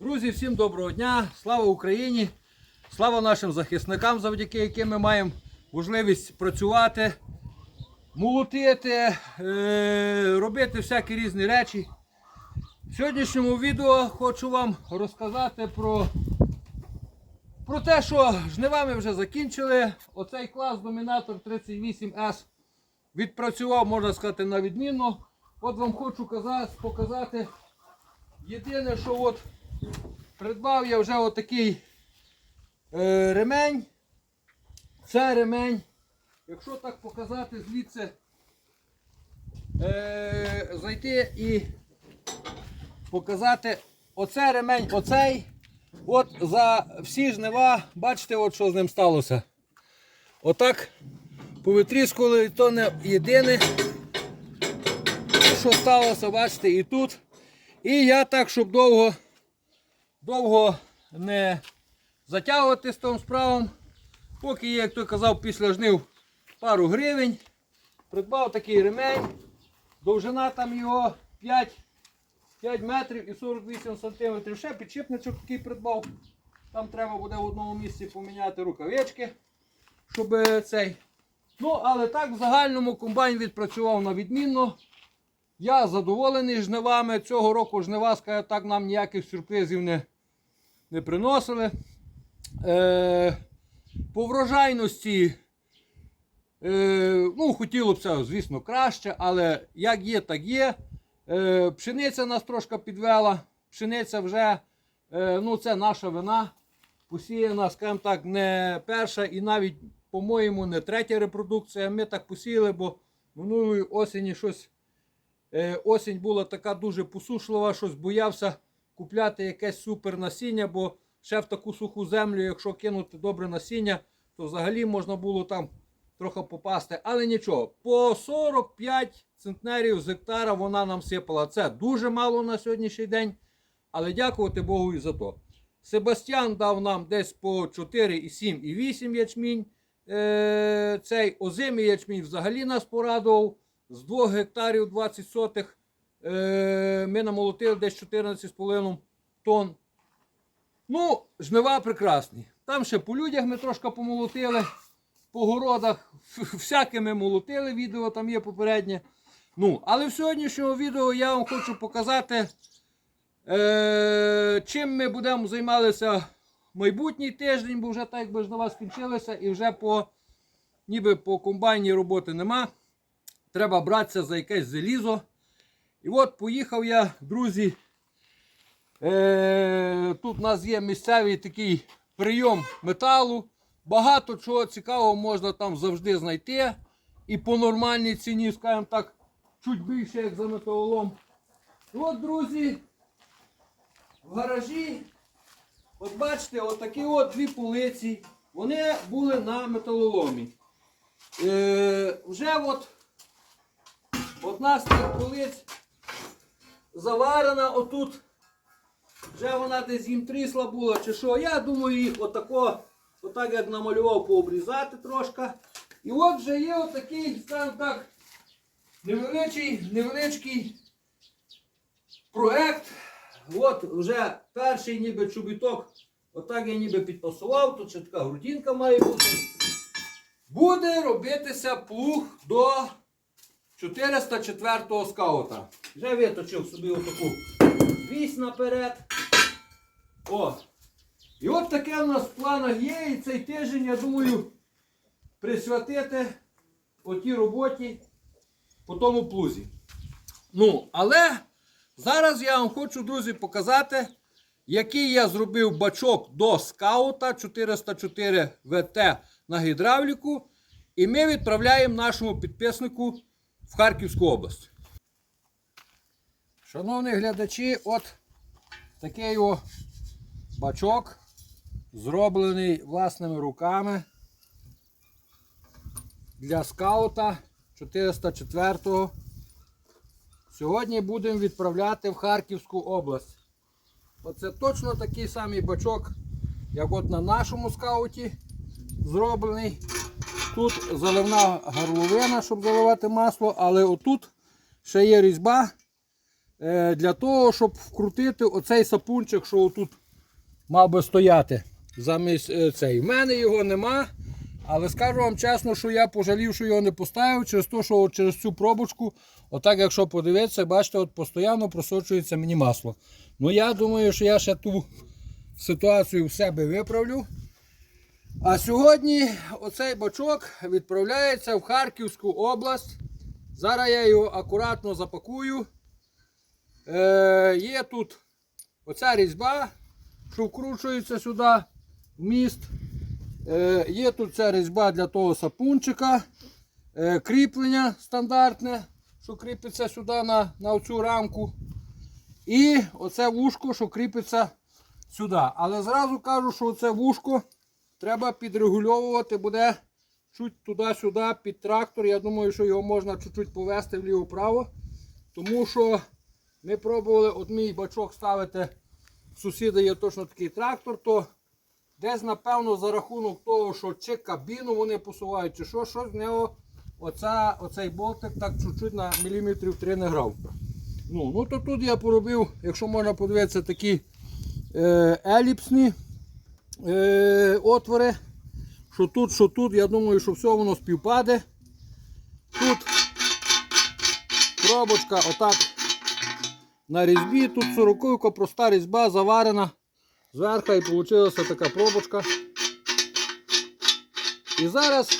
Друзі, всім доброго дня! Слава Україні! Слава нашим захисникам, завдяки яким ми маємо можливість працювати, молотити, е, робити всякі різні речі. В сьогоднішньому відео хочу вам розказати про, про те, що жнива ми вже закінчили. Оцей клас Домінатор 38S відпрацював, можна сказати, на відмінно. От вам хочу казати, показати. Єдине, що от придбав я вже отакий е, ремень. Це ремень. Якщо так показати звідси, е, зайти і показати оце ремень, оцей. От за всі жнива, бачите, от що з ним сталося. Отак повитріскували, то не єдине, що сталося, бачите, і тут. І я так, щоб довго, довго не затягувати з тим справом, поки як той казав, після жнив пару гривень, придбав такий ремень, довжина там його 5, 5 метрів і 48 сантиметрів. Ще підшипничок такий придбав. Там треба буде в одному місці поміняти рукавички, щоб е, цей. Ну, але так в загальному комбайн відпрацював на відмінно. Я задоволений жнивами. Цього року жнива, скажімо так, нам ніяких сюрпризів не, не приносили. Е, по врожайності, е, ну, хотілося б, звісно, краще, але як є, так є. Е, пшениця нас трошки підвела. Пшениця вже, е, ну, це наша вина. Посіяна, скажімо так, не перша і навіть, по-моєму, не третя репродукція. Ми так посіяли, бо минулої осені щось. Е, осінь була така дуже посушлива, щось боявся купляти якесь супер насіння, бо ще в таку суху землю, якщо кинути добре насіння, то взагалі можна було там трохи попасти. Але нічого, по 45 центнерів з гектара вона нам сипала. Це дуже мало на сьогоднішній день, але дякувати Богу і за то. Себастьян дав нам десь по 4, і 8 ячмінь. Е, цей озимий ячмінь взагалі нас порадував з 2 гектарів 20 сотих е, ми намолотили десь 14,5 тонн. Ну, жнива прекрасні. Там ще по людях ми трошки помолотили, по городах всяке ми молотили, відео там є попереднє. Ну, але в сьогоднішньому відео я вам хочу показати, е, чим ми будемо займалися майбутній тиждень, бо вже так якби жнива скінчилися і вже по, ніби по комбайні роботи нема треба братися за якесь залізо. І от поїхав я, друзі. Е, Тут у нас є місцевий такий прийом металу. Багато чого цікавого можна там завжди знайти. І по нормальній ціні, скажімо так, чуть більше, як за металолом. І от, друзі, в гаражі, от бачите, отакі от дві полиці. Вони були на металоломі. Е, вже от Одна з тих полиць заварена отут. Вже вона десь їм трісла була чи що. Я думаю їх отако, отак як намалював, пообрізати трошки. І от вже є отакий, скажімо так, невеличкий, невеличкий проект. От вже перший ніби чобіток. Отак я ніби підпасував. Тут ще така грудинка має бути. Буде робитися плуг до 404-го скаута. Вже виточив собі отаку вісь наперед. О. І от таке в нас в планах є. І цей тиждень, я думаю, присвятити отій роботі по тому плузі. Ну, але зараз я вам хочу, друзі, показати, який я зробив бачок до скаута 404 ВТ на гідравліку. І ми відправляємо нашому підписнику в Харківську область. Шановні глядачі, от такий о бачок, зроблений власними руками для скаута 404-го. Сьогодні будемо відправляти в Харківську область. Оце точно такий самий бачок, як от на нашому скауті зроблений. Тут заливна горловина, щоб заливати масло, але отут ще є різьба е, для того, щоб вкрутити оцей сапунчик, що тут мав би стояти замість е, цей. В мене його нема. Але скажу вам чесно, що я пожалів, що його не поставив через те, що через цю пробочку, отак, якщо подивитися, бачите, от постійно просочується мені масло. Ну я думаю, що я ще ту ситуацію в себе виправлю. А сьогодні оцей бачок відправляється в Харківську область. Зараз я його акуратно запакую. Е, є тут оця різьба, що вкручується сюди в міст. Е, є тут ця різьба для того сапунчика. Е, кріплення стандартне, що кріпиться сюди на, на цю рамку. І оце вушко, що кріпиться сюди. Але зразу кажу, що це вушко треба підрегульовувати, буде чуть туди-сюди під трактор. Я думаю, що його можна чуть-чуть повести вліво-право. Тому що ми пробували от мій бачок ставити. В сусіда є точно такий трактор, то десь, напевно, за рахунок того, що чи кабіну вони посувають, чи що, що з нього оця, оцей болтик так чуть-чуть на міліметрів 3 не грав. Ну, ну то тут я поробив, якщо можна подивитися, такі е, еліпсні е, отвори. Що тут, що тут, я думаю, що все воно співпаде. Тут пробочка отак на різьбі. Тут сороковка, проста різьба заварена. Зверху і вийшла така пробочка. І зараз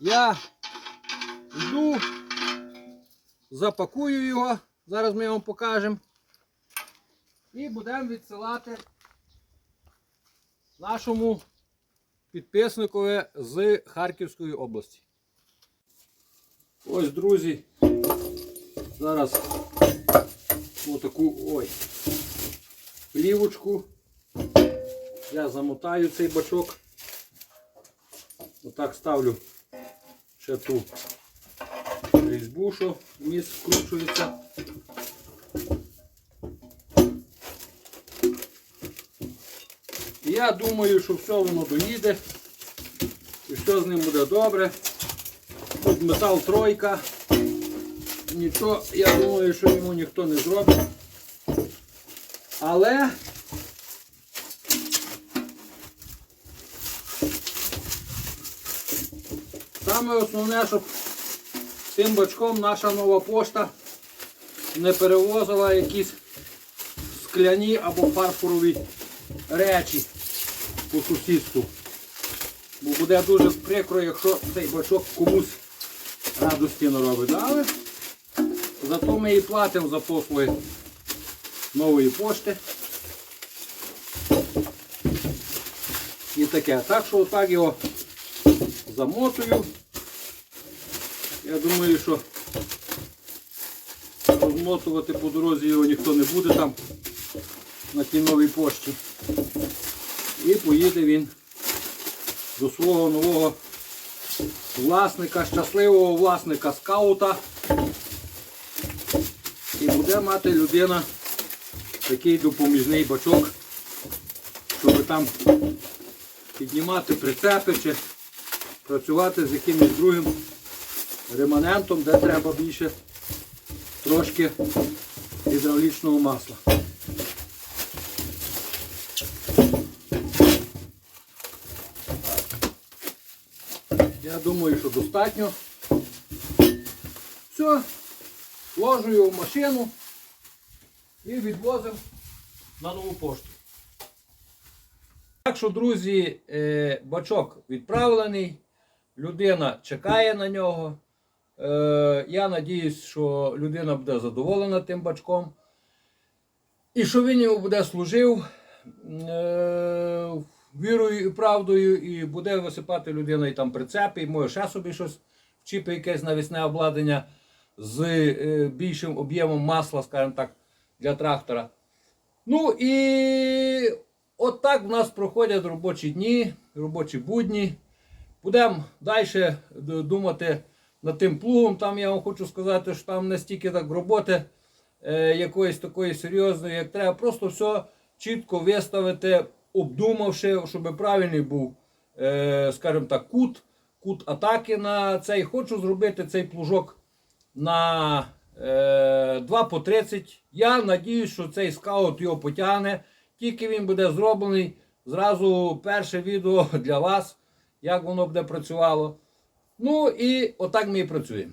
я йду, запакую його, зараз ми вам покажемо. І будемо відсилати нашому підписникові з Харківської області. Ось, друзі, зараз отаку ой, плівочку. Я замотаю цей бачок. Отак ставлю ще ту різьбу, що міст вкручується. Я думаю, що все воно доїде. І все з ним буде добре. Тут метал тройка. Нічого, я думаю, що йому ніхто не зробить. Але саме основне, щоб цим бачком наша нова пошта не перевозила якісь скляні або фарфорові речі по сусідству. Бо буде дуже прикро, якщо цей бачок комусь радості не робить. Але зато ми і платимо за послуги нової пошти. І таке. Так що отак його замотую. Я думаю, що розмотувати по дорозі його ніхто не буде там на тій новій пошті. І поїде він до свого нового власника, щасливого власника скаута. І буде мати людина такий допоміжний бачок, щоб там піднімати прицепи чи працювати з якимось другим реманентом, де треба більше трошки гідравлічного масла. Я думаю, що достатньо. Все, ложу його в машину і відвозимо на нову пошту. Так що, друзі, е, бачок відправлений, людина чекає на нього. Е, Я надіюсь, що людина буде задоволена тим бачком. І що він йому буде служив е, вірою і правдою, і буде висипати людина і там прицепи, і може ще собі щось вчіпи, якесь навісне обладнання з е, більшим об'ємом масла, скажімо так, для трактора. Ну і от так в нас проходять робочі дні, робочі будні. Будемо далі думати над тим плугом. Там я вам хочу сказати, що там не стільки так роботи е, якоїсь такої серйозної, як треба. Просто все чітко виставити, обдумавши, щоб правильний був, е, скажімо так, кут, кут атаки на цей. Хочу зробити цей плужок на е, 2 по 30. Я надіюсь, що цей скаут його потягне. Тільки він буде зроблений. Зразу перше відео для вас, як воно буде працювало. Ну і отак ми і працюємо.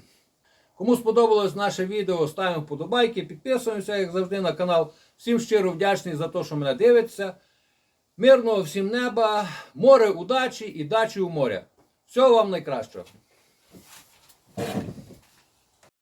Кому сподобалось наше відео, ставимо вподобайки, підписуємося, як завжди, на канал. Всім щиро вдячний за те, що мене дивиться. Мирного всім неба, море удачі і дачі у моря. Всього вам найкращого.